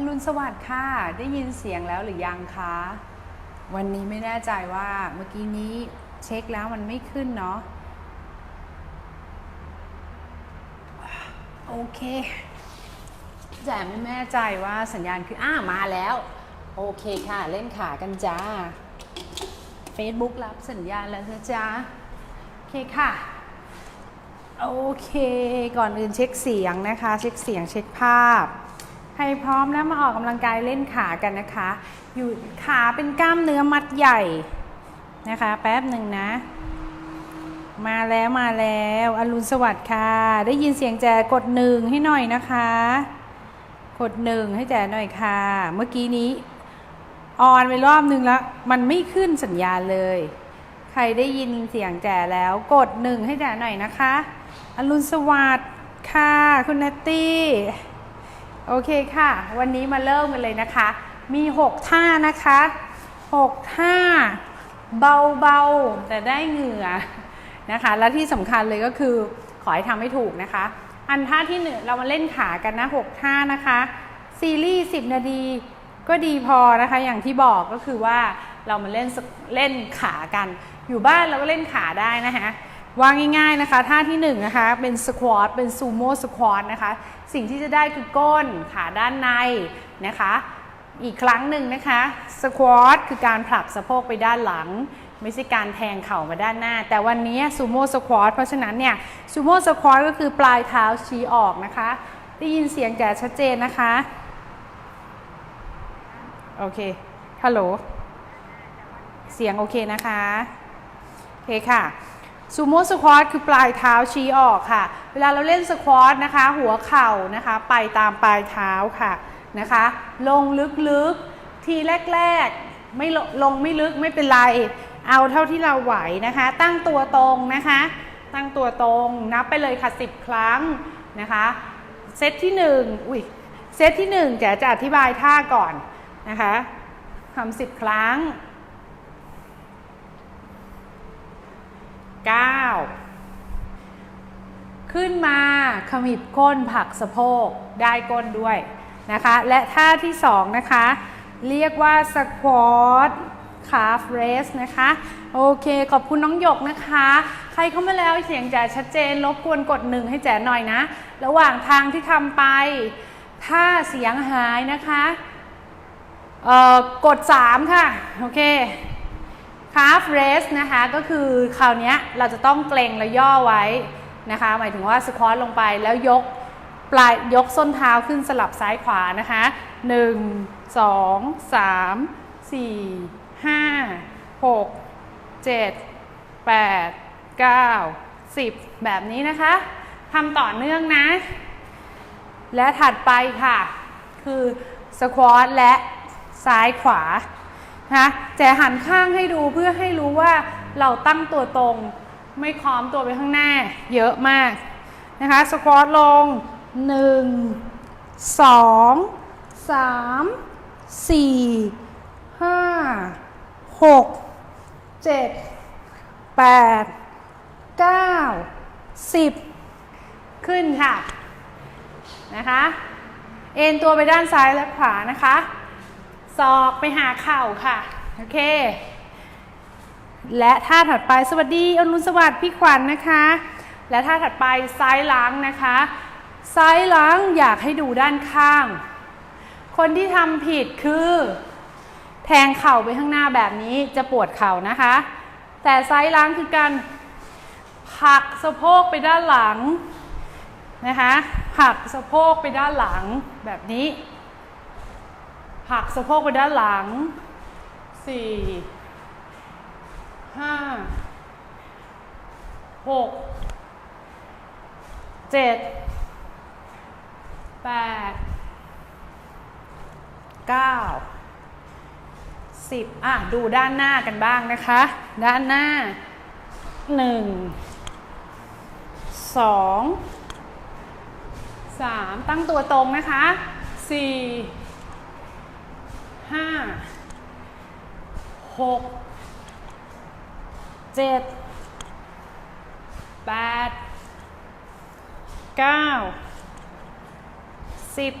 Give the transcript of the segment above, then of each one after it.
อรุณสวัสดิ์ค่ะ ได้ยินเสียงแล้วหรือยังคะ วันนี้ไม่แน่ใจว่าเมื่อกี้นี้เช็คแล้วมันไม่ขึ้นเนาะ โอเค แต่ไม่แน่ใจว่าสัญญาณคือ อ้ามาแล้ว โอเคค่ะ เล่นขากันจ้า Facebook รับสัญญาณแล้วนะจ๊ะ โอเคค่ะ โอเค ก่อนอื่นเช็คเสียงนะคะ เช็คเสียงเช็คภาพ ใครพร้อมแล้วมาออกกำลังกายเล่นขากันนะคะ อยู่ขาเป็นกล้ามเนื้อมัดใหญ่นะคะ แป๊บหนึ่งนะ มาแล้วมาแล้วอรุณสวัสดิ์ค่ะ ได้ยินเสียงแจกดหนึ่งให้หน่อยนะคะ กดหนึ่งให้แจหน่อยค่ะ เมื่อกี้นี้ออนไปรอบนึงแล้ว มันไม่ขึ้นสัญญาณเลย ใครได้ยินเสียงแจแล้วกดหนึ่งให้แจหน่อยนะคะอรุณสวัสดิ์ค่ะ คุณนัตตี้ โอเคค่ะ วันนี้มาเริ่มกันเลยนะคะ มี 6 ท่านะคะ 6 ท่า เบาๆ แต่ได้เหงื่อนะคะ และที่สำคัญเลยก็คือขอให้ทำให้ถูกนะคะ อันท่าที่หนึ่งเรามาเล่นขากันนะ 6 ท่านะคะ ซีรีส์ 10 นาทีก็ดีพอนะคะ อย่างที่บอกก็คือว่าเรามาเล่นเล่นขากัน อยู่บ้านเราก็เล่นขาได้นะคะ วางง่ายๆนะคะท่าที่1นงนะคะเป็นสควอตเป็นซูโม่สควอตนะคะสิ่งที่จะได้คือก้นขาด้านในนะคะ อีกครั้งหนึ่งนะคะสควอตคือการผลักสะโพกไปด้านหลัง ไม่ใช่การแทงเข่ามาด้านหน้า แต่วันนี้ซูโม่สควอตเพราะฉะนั้นเนี่ยซูโม่สควอตก็คือปลายเท้าชี้ออกนะคะ ได้ยินเสียงแก่ชัดเจนนะคะ โอเค ฮัลโหล เสียงโอเคนะคะ โอเคค่ะ ซูโม่สควอตคือปลายเท้าชี้ออกค่ะ เวลาเราเล่นสควอตนะคะ หัวเข่านะคะ ไปตามปลายเท้าค่ะนะคะ ลงลึกๆ ทีแรกๆ ไม่ลลงไม่ลึกไม่เป็นไร เอาเท่าที่เราไหวนะคะ ตั้งตัวตรงนะคะ ตั้งตัวตรงนับไปเลยค่ะ 10 ครั้งนะคะ เซตที่1อุ้ยเซตที่1จะจะอธิบายท่าก่อนนะคะทำสิบครั้ง 9 ขึ้นมาขมิบก้นผักสะโพกได้ก้นด้วยนะคะ และท่าที่ 2 นะคะ เรียกว่าสควอตคาฟเรสนะคะ โอเค ขอบคุณน้องหยกนะคะ ใครเข้ามาแล้วเสียงแจ๋ชัดเจนรบกวนกดหนึ่งให้แจ๋หน่อยนะ ระหว่างทางที่ทำไป ถ้าเสียงหายนะคะ เอ่อ กด 3 ค่ะ โอเค calf raise นะคะก็คือคราวนี้เราจะต้องเกรงและย่อไว้นะคะ หมายถึงว่าสควอตลงไปแล้วยกปลายยกส้นเท้าขึ้นสลับซ้ายขวานะคะ 1 2 3 4 5 6 7 8 9 10 แบบนี้นะคะทำต่อเนื่องนะ และถัดไปค่ะ คือสควอตและซ้ายขวา นะแจหันข้างให้ดูเพื่อให้รู้ว่าเราตั้งตัวตรง ไม่ค้อมตัวไปข้างหน้า เยอะมากนะคะสควอตลง 1 2 3 4 5 6 7 8 9 10 ขึ้นค่ะนะคะ เอ็นตัวไปด้านซ้ายและขวานะคะ ศอกไปหาเข่าค่ะ โอเค และท่าถัดไปสวัสดีอนุสวัสดิ์พี่ขวัญนนะคะ และท่าถัดไปซ้ายล้างนะคะ ซ้ายล้างอยากให้ดูด้านข้าง คนที่ทำผิดคือ แทงเข่าไปข้างหน้าแบบนี้จะปวดเข่านะคะ แต่ซ้ายล้างคือการผลักสะโพกไปด้านหลังนะคะผลักสะโพกไปด้านหลังแบบนี้ ผักสะโพกไปด้านหลังสี่ห้าหกเจ็ดแปดเก้าสิบอะ ดูด้านหน้ากันบ้างนะคะ ด้านหน้าหนึ่งสองสามตั้งตัวตรงนะคะสี่ ห้าหกเจ็ดแปดเก้าสิบ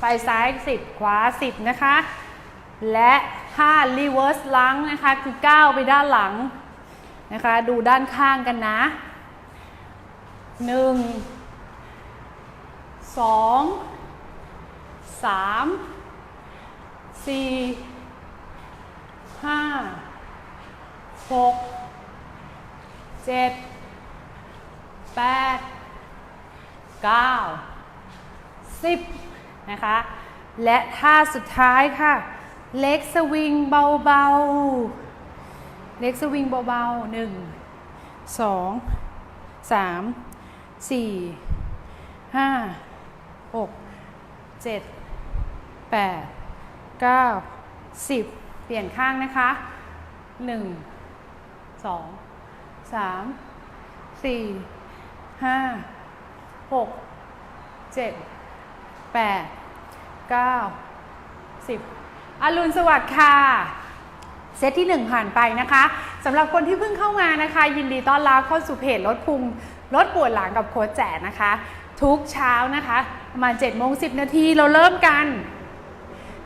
ไปซ้าย10ขวา10นะคะ และท่า reverse หลังนะคะ คือก้าวไปด้านหลังนะคะ ดูด้านข้างกันนะ1 2 3 4ห้าหกเจ็ดแปดเก้าสิบนะคะ และท่าสุดท้ายค่ะ เล็กสวิงเบาๆ เล็กสวิงเบาๆหนึ่งสองสามสี่ห้าหกเจ็ดแปด เก้าสิบเปลี่ยนข้างนะคะหนึ่งสองสามสี่ห้าหกเจ็ดแปดเก้าสิบอรุณสวัสดิ์ค่ะ เซตที่ 1 ผ่านไปนะคะสำหรับคนที่เพิ่งเข้ามานะคะ ยินดีต้อนรับเข้าสู่เพจลดพุงลดปวดหลังกับโค้ชแจ๋นะคะ ทุกเช้านะคะประมาณ7โมง10 นาทีเราเริ่มกัน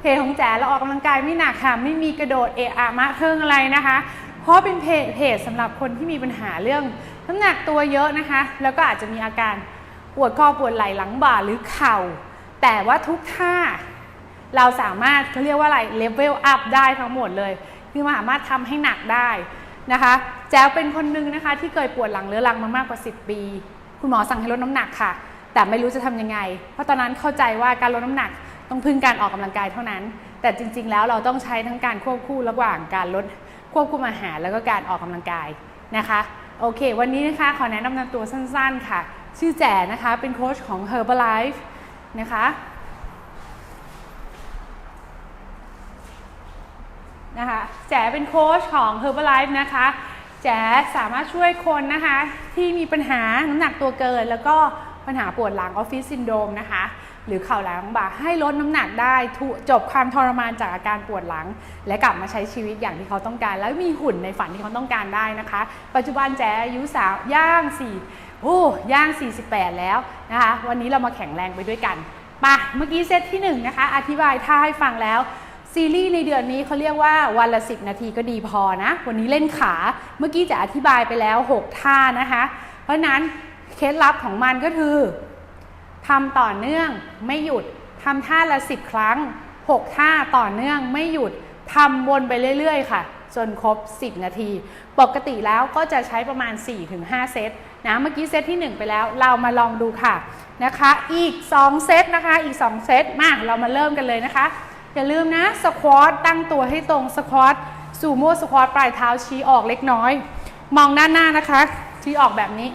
เพจของแจ๋เราออกกำลังกายไม่หนักค่ะ ไม่มีกระโดดเอะอะมะเทิงอะไรนะคะ เพราะเป็นเพจเพจสำหรับคนที่มีปัญหาเรื่องน้ำหนักตัวเยอะนะคะ แล้วก็อาจจะมีอาการปวดคอปวดไหล่หลังบ่าหรือเข่า แต่ว่าทุกท่าเราสามารถเขาเรียกว่าอะไรเลเวลอัพได้ทั้งหมดเลย คือมันสามารถทำให้หนักได้นะคะ แจ๋วเป็นคนหนึงนะคะ ที่เคยปวดหลังเรื้อรังมามากกว่า 10 ปี คุณหมอสั่งให้ลดน้ำหนักค่ะ แต่ไม่รู้จะทำยังไง เพราะตอนนั้นเข้าใจว่าการลดน้ำหนัก ต้องพึ่งการออกกำลังกายเท่านั้น แต่จริง ๆ แล้วเราต้องใช้ทั้งการควบคู่ระหว่างการลดควบคุมอาหารแล้วก็การออกกำลังกายนะคะโอเค วันนี้นะคะขอแนะนำตัวสั้นๆค่ะ ชื่อแจ๋นะคะเป็นโค้ชของ Herbalife นะคะนะคะแจ๋เป็นโค้ชของ Herbalife นะคะแจ๋สามารถช่วยคนนะคะที่มีปัญหาน้ำหนักตัวเกิน แล้วก็ปัญหาปวดหลังออฟฟิศซินโดรมนะคะ หรือเข่าหลังบ่าให้ลดน้ำหนักได้จบความทรมานจากอาการปวดหลัง และกลับมาใช้ชีวิตอย่างที่เขาต้องการ แล้วมีหุ่นในฝันที่เขาต้องการได้นะคะ ปัจจุบันแจ๋อายุสาวย่าง4โอ้ย่าง 48 แล้วนะคะ วันนี้เรามาแข็งแรงไปด้วยกันมาเมื่อกี้เซตที่หนึ่งนะคะ อธิบายท่าให้ฟังแล้วซีรีส์ในเดือนนี้เขาเรียกว่าวันละ 10 นาทีก็ดีพอนะ วันนี้เล่นขา เมื่อกี้จะอธิบายไปแล้ว 6 ท่านะคะ เพราะนั้นเคล็ดลับของมันก็คือ ทำต่อเนื่องไม่หยุดทำท่าละ 10 ครั้ง 6 ท่าต่อเนื่องไม่หยุดทำวนไปเรื่อย ๆ ค่ะ จนครบ 10 นาที ปกติแล้วก็จะใช้ประมาณ 4-5 เซตนะเมื่อกี้เซตที่ 1 ไปแล้วเรามาลองดูค่ะนะคะ อีก 2 เซตนะคะ อีก 2 เซตมาเรามาเริ่มกันเลยนะคะ อย่าลืมนะสควอตตั้งตัวให้ตรงสควอตสูโม่สควอตปลายเท้าชี้ออกเล็กน้อย มองด้านหน้านะคะชี้ออกแบบนี้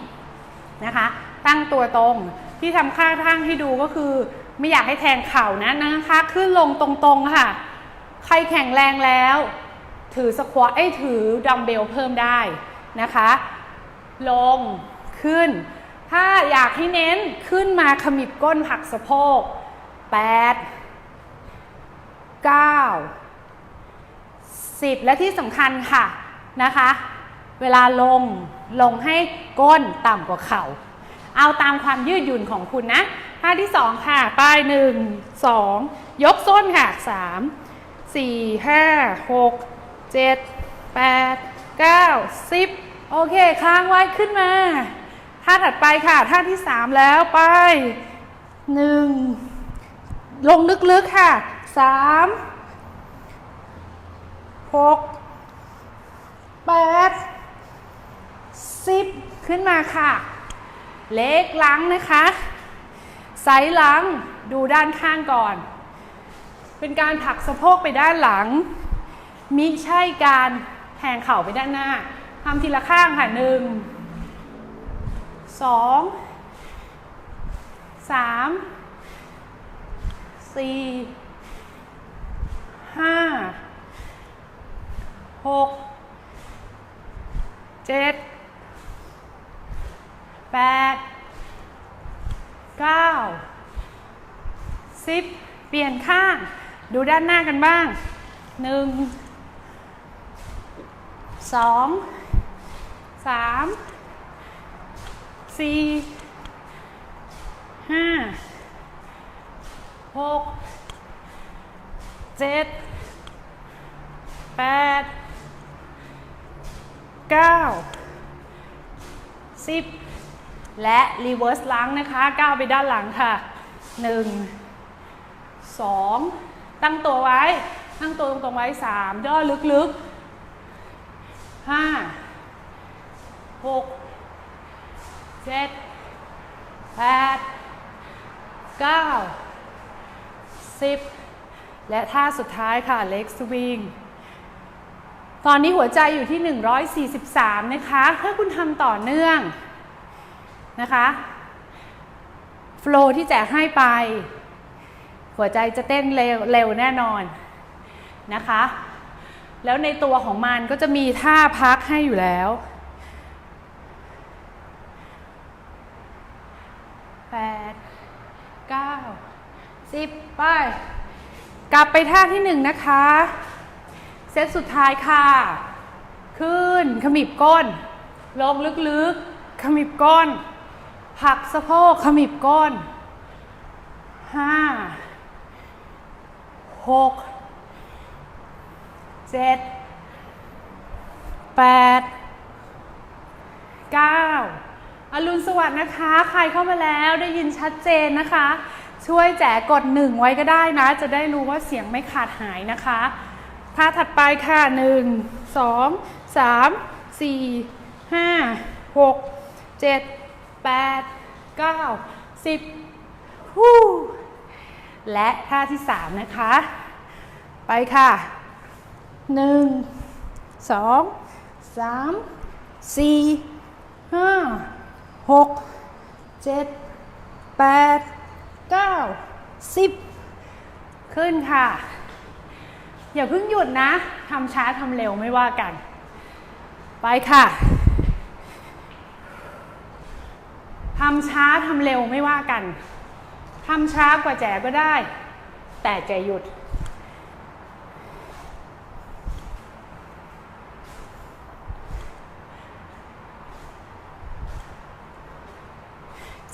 นะคะ ตั้งตัวตรง ที่ทำค่าทั้งให้ดูก็คือ ไม่อยากให้แทงเข่านะนะคะขึ้นลงตรงๆค่ะ ใครแข็งแรงแล้ว ถือสควอตเอ้ถือดัมเบลเพิ่มได้นะคะ ลงขึ้น ถ้าอยากให้เน้นขึ้นมาขมิบก้นผักสะโพก 8 9 10 และที่สำคัญค่ะนะคะ เวลาลงลงให้ก้นต่ำกว่าเข่า เอาตามความยืดหยุ่นของคุณนะท่าที่ 2 ค่ะ ป้าย1 2 ยกส้นค่ะ 3 4 5 6 7 8 9 10 โอเคค้างไว้ขึ้นมา ท่าถัดไปค่ะ ท่าที่ 3 แล้วไป 1 ลงลึกๆค่ะ3หกแปดสิบขึ้นมาค่ะ เล็กหลังนะคะไซส์หลังดูด้านข้างก่อน เป็นการผลักสะโพกไปด้านหลัง มิใช่การแทงเข่าไปด้านหน้าทำทีละข้างค่ะหนึ่งสองสามสี่ห้าหกเจ็ด แปดเก้าสิบเปลี่ยนข้าง ดูด้านหน้ากันบ้างหนึ่งสองสามสี่ห้าหกเจ็ดแปดเก้าสิบ และรีเวิร์สล้างนะคะก้าวไปด้านหลังค่ะหนึ่งสองตั้งตัวไว้ ตั้งตัวตรงๆไว้สามย่อลึกๆห้าหกเจ็ดแปดเก้าสิบและท่าสุดท้ายค่ะเล็กสวิงตอนนี้หัวใจอยู่ที่ 143 นะคะ ถ้าคุณทำต่อเนื่อง นะคะโฟล์ที่แจกให้ไป หัวใจจะเต้นเร็วเร็วแน่นอนนะคะ แล้วในตัวของมันก็จะมีท่าพักให้อยู่แล้วแปดเก้าสิบไป กลับไปท่าที่หนึ่งนะคะ เซตสุดท้ายค่ะ ขึ้นขมิบก้น ลงลึกๆ ขมิบก้น ผักสะโพกขมิบก้นห้าหกเจ็ดแปดเก้าอรุณสวัสดิ์นะคะ ใครเข้ามาแล้วได้ยินชัดเจนนะคะ ช่วยแจกกดหนึ่งไว้ก็ได้นะ จะได้รู้ว่าเสียงไม่ขาดหายนะคะท่าถัดไปค่ะหนึ่งสองสามสี่ห้าหกเจ็ด แปดเก้าสิบฮู้และท่าที่สามนะคะ ไปค่ะหนึ่งสองสามสี่ห้าหกเจ็ดแปดเก้าสิบขึ้นค่ะ อย่าเพิ่งหยุดนะทำช้าทำเร็วไม่ว่ากัน ไปค่ะ ทำช้าทำเร็วไม่ว่ากันทำช้ากว่าแจก็ได้ แต่จะหยุด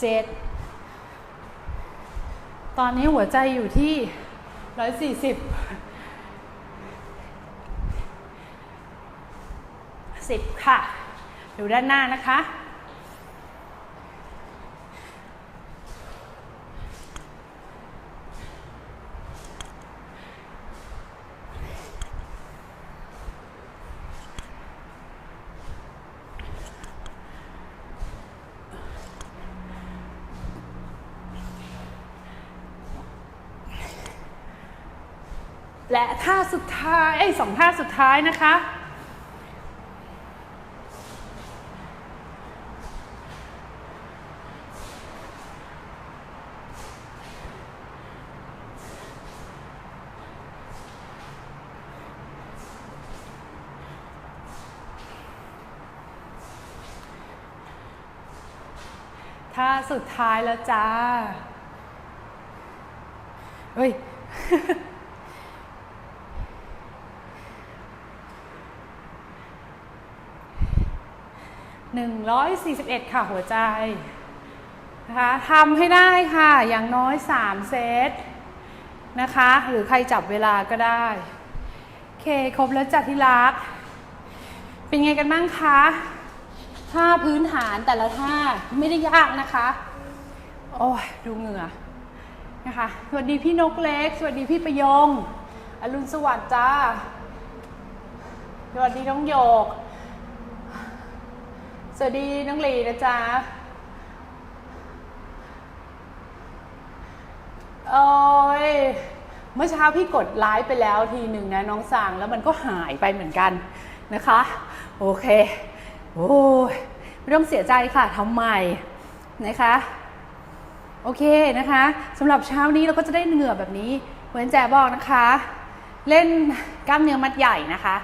เจ็ด ตอนนี้หัวใจอยู่ที่ร้อยสี่สิบสิบค่ะดูด้านหน้านะคะ และท่าสุดท้ายไอ้สองท่าสุดท้ายนะคะ ท่าสุดท้ายแล้วจ้า เฮ้ย 141 ค่ะหัวใจนะคะทำให้ได้ค่ะอย่างน้อย 3 เซตนะคะ หรือใครจับเวลาก็ได้โอเคครบแล้วจัดที่รัก เป็นไงกันบ้างคะท่าพื้นฐานแต่ละท่าไม่ได้ยากนะคะ โอ้ยดูเหงื่อนะคะ สวัสดีพี่นกเล็ก สวัสดีพี่ประยง อรุณสวัสดิ์จ้า สวัสดีน้องโยก สวัสดีน้องหลีนะจ๊ะโอ้ยเมื่อเช้าพี่กดไลฟ์ไปแล้วทีหนึ่งนะน้องสางแล้วมันก็หายไปเหมือนกันนะคะ โอเค โอ้ยไม่ต้องเสียใจค่ะทำใหม่นะคะโอเคนะคะสำหรับเช้านี้เราก็จะได้เหงื่อแบบนี้เหมือนแจบอกนะคะ เล่นกล้ามเนื้อมัดใหญ่นะคะ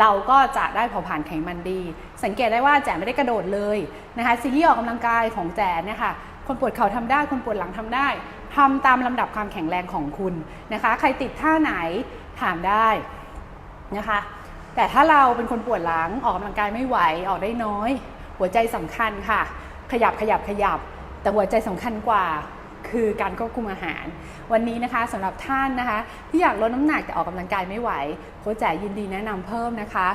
เราก็จะได้เผาผลาญไขมันดี สังเกตได้ว่าแจไม่ได้กระโดดเลยนะคะซีรีส์ออกกำลังกายของแจเนี่ยค่ะคนปวดเข่าทำได้ คนปวดหลังทำได้ทำตามลำดับความแข็งแรงของคุณนะคะ ใครติดท่าไหนถามได้นะคะ แต่ถ้าเราเป็นคนปวดหลังออกกำลังกายไม่ไหวออกได้น้อย หัวใจสำคัญค่ะ ขยับขยับขยับ แต่หัวใจสำคัญกว่า คือการควบคุมอาหาร วันนี้นะคะสำหรับท่านนะคะ ที่อยากลดน้ำหนักแต่ออกกำลังกายไม่ไหวโค้ชแจ๋ยินดีแนะนำเพิ่มนะคะ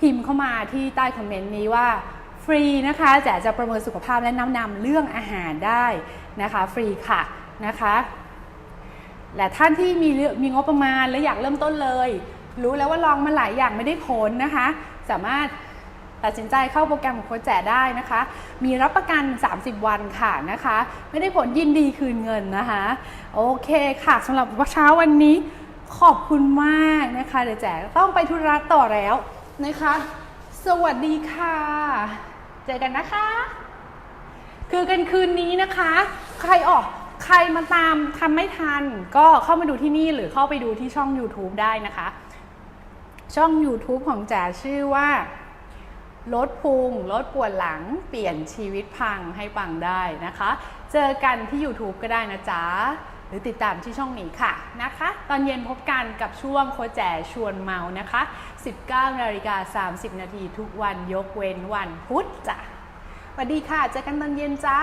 พิมพ์เข้ามาที่ใต้คอมเมนต์นี้ว่าฟรีนะคะแจ๋จะประเมินสุขภาพและแนะนำเรื่องอาหารได้นะคะฟรีค่ะนะคะและท่านที่มีมีงบประมาณและอยากเริ่มต้นเลย รู้แล้วว่าลองมาหลายอย่างไม่ได้ผลนะคะ สามารถ ตัดสินใจเข้าโปรแกรมของโค้ชแจได้นะคะ มีรับประกัน 30 วันค่ะนะคะ ไม่ได้ผลยินดีคืนเงินนะคะ โอเคค่ะสำหรับเช้าวันนี้ขอบคุณมากนะคะ เดี๋ยวแจต้องไปธุระต่อแล้วนะคะ สวัสดีค่ะ เจอกันนะคะ คือกันคืนนี้นะคะ ใครออกใครมาตามทำไม่ทัน ก็เข้ามาดูที่นี่หรือเข้าไปดูที่ช่อง YouTube ได้นะคะ ช่อง YouTube ของแจ๋ชื่อว่า ลดพุงลดปวดหลังเปลี่ยนชีวิตพังให้ปังได้นะคะ เจอกันที่ YouTube ก็ได้นะจ๊ะ หรือติดตามที่ช่องนี้ค่ะนะคะ ตอนเย็นพบกันกับช่วงโคแจชวนเมานะคะ 19นาฬิกา30 นาทีทุกวันยกเว้นวันพุธจ้ะสวัสดีค่ะ เจอกันตอนเย็นจ้า